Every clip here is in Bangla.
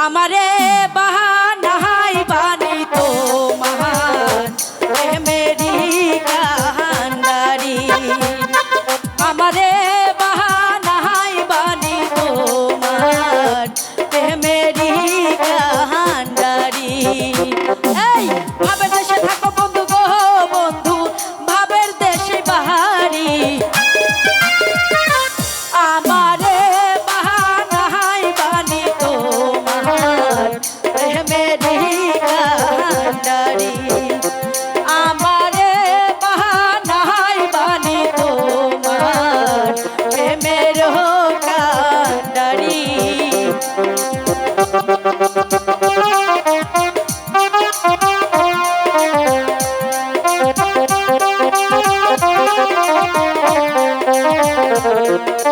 আমারে বাহানাই বানি তোমার মেরি কাহানারি আমারে বাহানাই বানি তোমার মেরি কাহানারি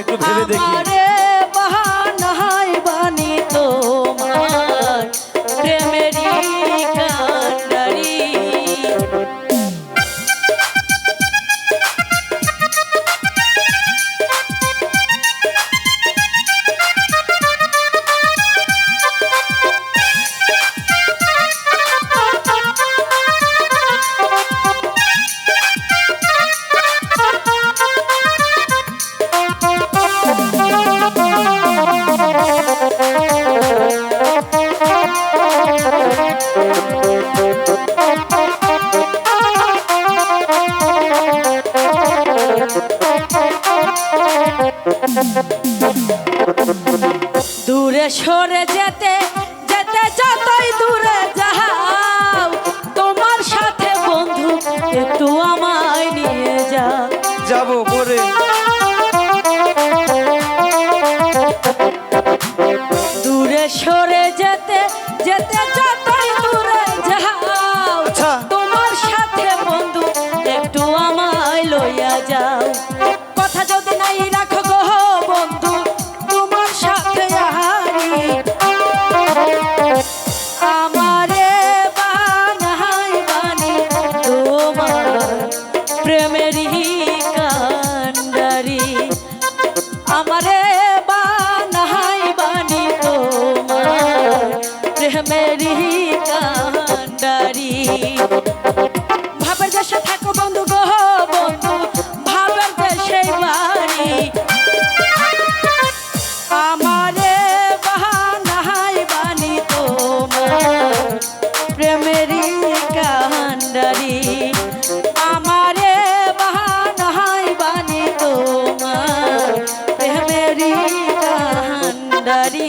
একটু ভেবে দেখি। দূরে সরে যেতে যেতে যতই দূরে আমারে বানাই বানি তোমার। প্রেমেরি কান্ডারি। পারি